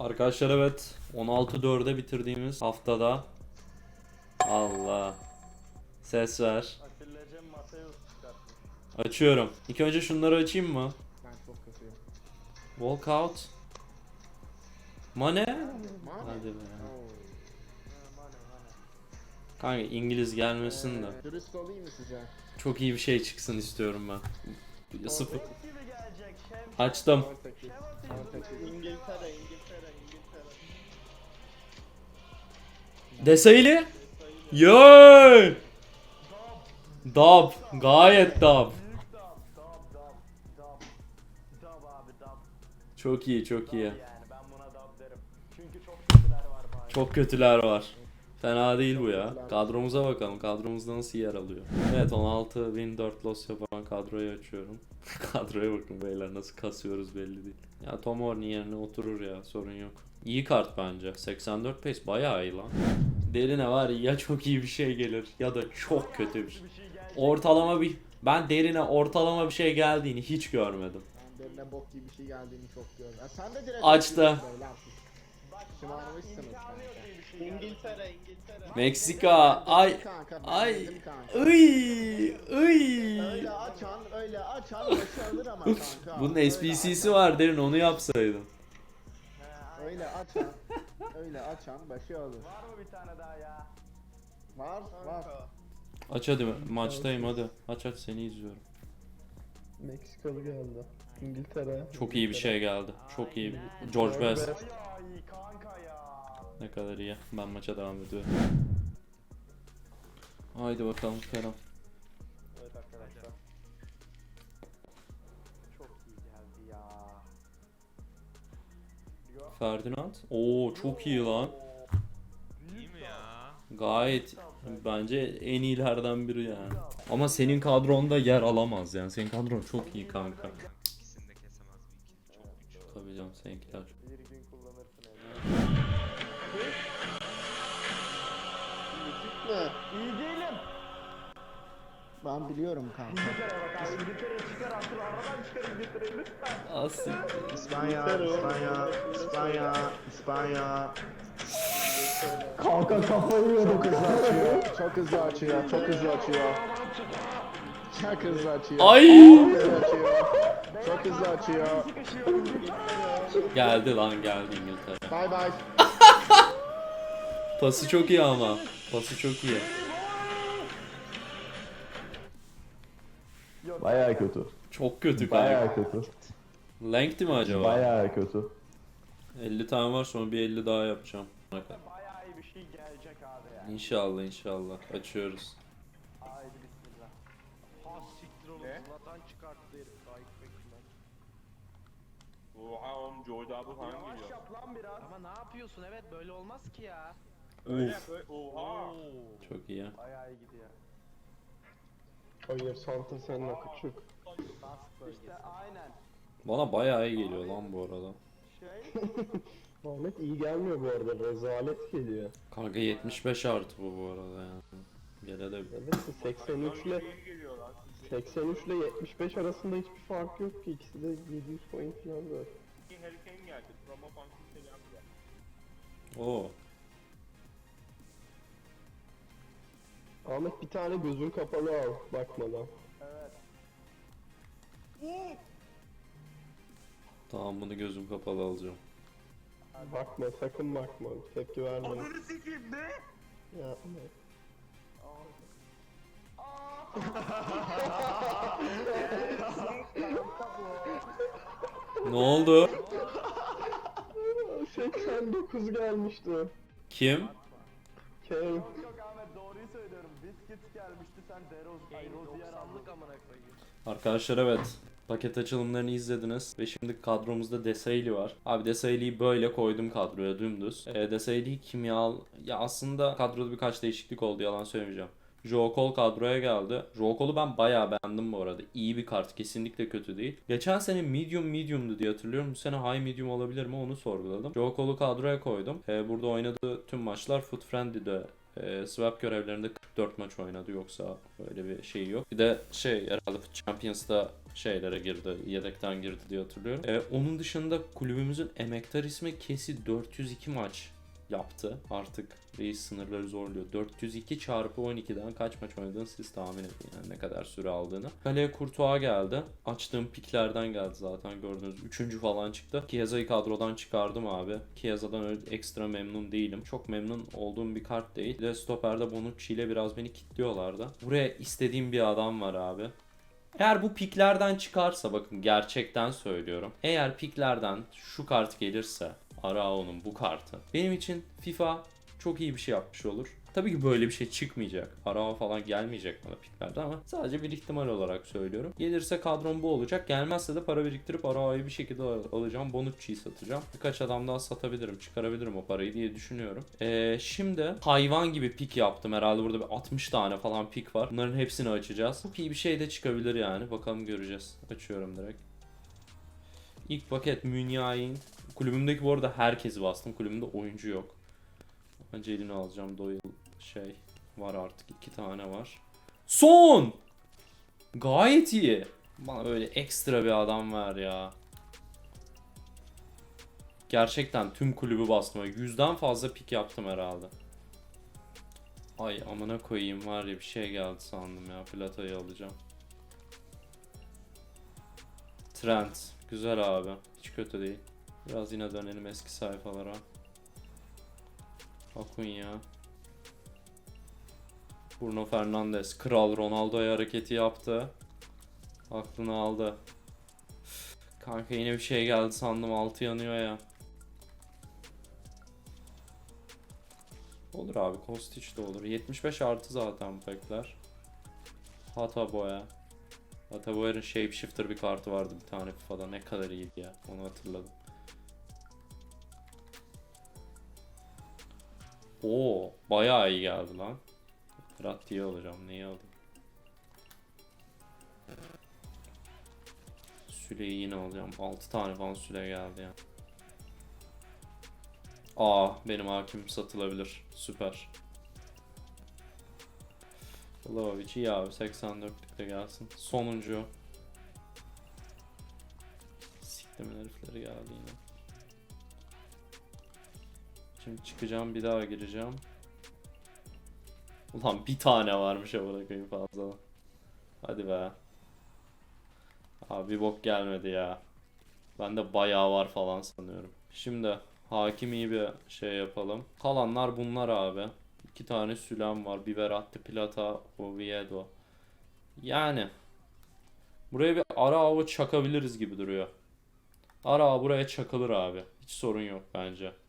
Arkadaşlar evet 16-4'e bitirdiğimiz haftada Allah ses ver. Atilla'cım. Açıyorum. İlk önce şunları açayım mı? Ben çok kötüyüm. Walkout. Mane. Hadi be. Kanka İngiliz gelmesin de. Ee, Dürüst olayım mı size? Çok iyi bir şey çıksın istiyorum ben. Sıfır. Açtım. İngiltere, İngiltere, İngiltere. Desayli. Yay! Dab. Gayet dab. Çok iyi çok iyi. Çok kötüler var. Fena değil bu ya. Kadromuza bakalım. Kadromuzda nasıl yer alıyor. Evet 16 win 4 loss yapan kadroyu açıyorum. Kadroya bakın beyler nasıl kasıyoruz belli değil. Ya Tomorni yerine oturur ya sorun yok. İyi kart bence. 84 pace bayağı iyi lan. Derine var ya çok iyi bir şey gelir ya da çok kötü bir şey. Ortalama bir ben derine ortalama bir şey geldiğini hiç görmedim. Ben derine bok gibi bir şey geldiğini çok gördüm. Ya sen de direkt Açtı. Şımarmışsınız İngiltere. Meksika ay ay ıy ıy. Öyle açan, öyle açan başı alır ama kanka. Bunun SPC'si var derin onu yapsaydın. Öyle açan, öyle açan başı alır. Var mı bir tane daha ya? Var, var. Aç hadi maçtayım hadi. Aç aç seni izliyorum. Meksikalı geldi. İngiltere. Çok iyi bir şey geldi. Çok iyi. George Best. Ne kadar iyi. Ben maça devam ediyorum. Haydi bakalım Kerem. Evet arkadaşlar. Çok iyi geldi ya. Yo. Ferdinand. Oo çok iyi lan. İyi mi ya? Gayet bence en iyilerden biri yani. Ama senin kadronda yer alamaz yani. Senin kadron çok iyi kanka. İkisini de kesemez bir iki. Çok güçlü. Tabii canım seninkiler. Bir Ben biliyorum kanka. İngiltere bak abi İngiltere'yi çıkar artık aradan çıkar İngiltere'yi lütfen. Asil. İspanya, İspanya, İspanya, İspanya. Kanka kafayı yedim. Çok hızlı açıyor, çok hızlı açıyor, çok hızlı açıyor. Çok hızlı açıyor. Ay! Çok hızlı açıyor. Çok hızlı açıyor. Sıkışıyor İngiltere. Geldi lan geldi İngiltere. Bye bye. Pası çok iyi ama. Pası çok iyi. Baya kötü. Çok kötü kanka. kötü. Length'i mi acaba? Baya kötü. 50 tane var sonra bir 50 daha yapacağım. Bayağı iyi bir şey gelecek abi ya. İnşallah inşallah. Açıyoruz. Haydi bismillah. Ha siktir oğlum Zlatan çıkarttı herif Tayyip Bekir'den. Oha oğlum Joy'da bu falan Yavaş geliyor. yap lan biraz. Ama ne yapıyorsun? Evet böyle olmaz ki ya. Öyle yap, öyle- Oha. Çok iyi. Bayağı iyi gidiyor. Hayır Santa Senna küçük. İşte aynen. Bana bayağı iyi geliyor lan bu arada. Şey Ahmet iyi gelmiyor bu arada. Rezalet geliyor. Kanka 75 artı bu bu arada yani. Gene de Evet 83 ile İyi geliyor lan. 83 ile 75 arasında hiçbir fark yok ki. İkisi de 700 point falan var. Harry Kane geldi. Promo fantasy geldi. Oo. Ahmet bir tane gözün kapalı al bakmadan. evet. Tamam bunu gözüm kapalı alacağım. Bakma sakın bakma. Tepki verme. Ananı sikeyim ne? Yapma. Ne oldu? 89 gelmişti. Kim? Kane. Yok yok Ahmet doğruyu söylüyorum. Biscuits gelmişti sen Deroz, ay Rozier aldın. amına koyayım. Arkadaşlar evet. Paket açılımlarını izlediniz ve şimdi kadromuzda Desailly var. Abi Desailly'yi böyle koydum kadroya dümdüz. E, Desailly kimyal... Ya aslında kadroda birkaç değişiklik oldu yalan söylemeyeceğim. Joe Cole kadroya geldi. Joe Cole'u ben bayağı beğendim bu arada. İyi bir kart. Kesinlikle kötü değil. Geçen sene medium medium'du diye hatırlıyorum. Bu sene high medium olabilir mi onu sorguladım. Joe Cole'u kadroya koydum. E, burada oynadığı tüm maçlar foot friendly'de Ee, swap görevlerinde 44 maç oynadı yoksa öyle bir şey yok. Bir de şey herhalde Champions'da şeylere girdi, yedekten girdi diye hatırlıyorum. Ee, onun dışında kulübümüzün emektar ismi Kesi 402 maç yaptı. Artık reis sınırları zorluyor. 402 çarpı 12'den kaç maç oynadığını siz tahmin edin yani ne kadar süre aldığını. Kaleye Kurtuğa geldi. Açtığım piklerden geldi zaten gördüğünüz. Üçüncü falan çıktı. Chiesa'yı kadrodan çıkardım abi. Chiesa'dan öyle ekstra memnun değilim. Çok memnun olduğum bir kart değil. Bir de stoperde Bonucci ile biraz beni kilitliyorlardı. Buraya istediğim bir adam var abi. Eğer bu piklerden çıkarsa bakın gerçekten söylüyorum. Eğer piklerden şu kart gelirse Arao'nun bu kartı. Benim için FIFA çok iyi bir şey yapmış olur. Tabii ki böyle bir şey çıkmayacak. Arao falan gelmeyecek bana piklerde ama sadece bir ihtimal olarak söylüyorum. Gelirse kadrom bu olacak. Gelmezse de para biriktirip Arao'yu bir şekilde al- alacağım. Bonucci'yi satacağım. Birkaç adam daha satabilirim. Çıkarabilirim o parayı diye düşünüyorum. Ee, şimdi hayvan gibi pik yaptım. Herhalde burada bir 60 tane falan pik var. Bunların hepsini açacağız. Çok iyi bir şey de çıkabilir yani. Bakalım göreceğiz. Açıyorum direkt. İlk paket Münyain. Kulübümdeki bu arada herkesi bastım. Kulübümde oyuncu yok. Angelina alacağım. Doyle şey var artık. iki tane var. Son! Gayet iyi. Bana böyle ekstra bir adam ver ya. Gerçekten tüm kulübü basma. Yüzden fazla pik yaptım herhalde. Ay amına koyayım var ya bir şey geldi sandım ya. Platayı alacağım. Trent. Güzel abi. Hiç kötü değil. Biraz yine dönelim eski sayfalara. Akunya. Bruno Fernandes. Kral Ronaldo'ya hareketi yaptı. Aklını aldı. Kanka yine bir şey geldi sandım. Altı yanıyor ya. Olur abi. Kostic de olur. 75 artı zaten bu pekler. Hata boya. Hata boya'nın Shapeshifter bir kartı vardı bir tane FIFA'da. Ne kadar iyiydi ya. Onu hatırladım. Oo, bayağı iyi geldi lan. Fırat diye alacağım. Neyi alayım? Süleyi yine alacağım. 6 tane falan süle geldi ya. Aa, benim hakim satılabilir. Süper. Vlahovic iyi abi. 84'lükte gelsin. Sonuncu. Siklemen herifleri geldi yine. Şimdi çıkacağım bir daha gireceğim. Ulan bir tane varmış ama koyayım fazla. Hadi be. Abi bok gelmedi ya. Ben de bayağı var falan sanıyorum. Şimdi hakim iyi bir şey yapalım. Kalanlar bunlar abi. İki tane Sülem var. Biberatti, Plata, Oviedo. Yani. Buraya bir ara hava çakabiliriz gibi duruyor. Ara buraya çakılır abi. Hiç sorun yok bence.